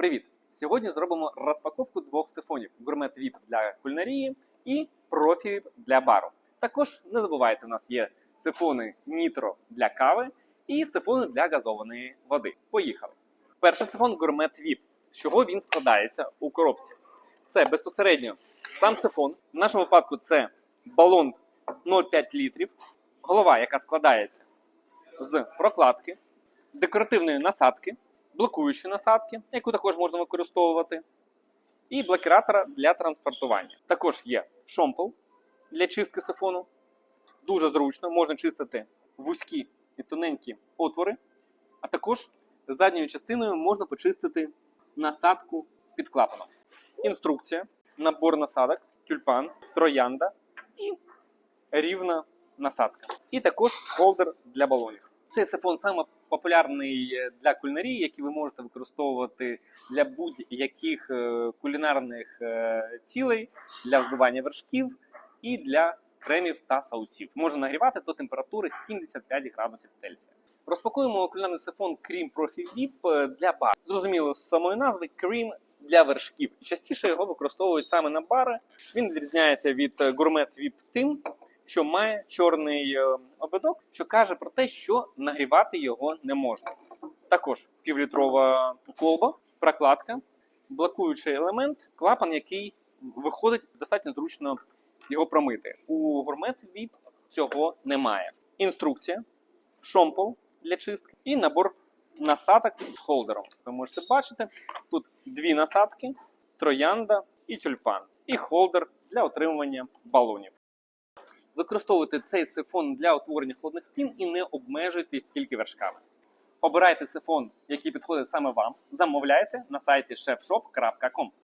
Привіт! Сьогодні зробимо розпаковку двох сифонів: гурмет VIP для кулінарії і профі для бару. Також не забувайте, у нас є сифони Nitro для кави і сифони для газованої води. Поїхали! Перший сифон гурмет VIP. З чого він складається у коробці? Це безпосередньо сам сифон. В нашому випадку це балон 0,5 літрів, голова, яка складається з прокладки, декоративної насадки, блокуючої насадки, яку також можна використовувати, і блокіратора для транспортування. Також є шомпол для чистки сифону. Дуже зручно, можна чистити вузькі і тоненькі отвори, а також задньою частиною можна почистити насадку під клапаном. Інструкція, набор насадок, тюльпан, троянда і рівна насадка. І також холдер для балонів. Цей сифон саме популярний е, для кулінарії, який ви можете використовувати для будь-яких е, кулінарних е, цілей, для взбивання вершків і для кремів та соусів. Можна нагрівати до температури 75 градусів Цельсія. Розпакуємо кулінарний сифон Cream Profi VIP для бар. Зрозуміло, з самої назви Cream для вершків. Частіше його використовують саме на бари. Він відрізняється від Gourmet VIP тим, що має чорний е, ободок, що каже про те, що нагрівати його не можна. Також півлітрова колба, прокладка, блокуючий елемент, клапан, який виходить достатньо зручно його промити. У Gourmet VIP цього немає. Інструкція, шомпол для чистки і набор насадок з холдером. Ви можете бачити, тут дві насадки, троянда і тюльпан, і холдер для отримування балонів. Використовуйте цей сифон для утворення холодних стін і не обмежуйтесь тільки вершками. Обирайте сифон, який підходить саме вам. Замовляйте на сайті chefshop.com.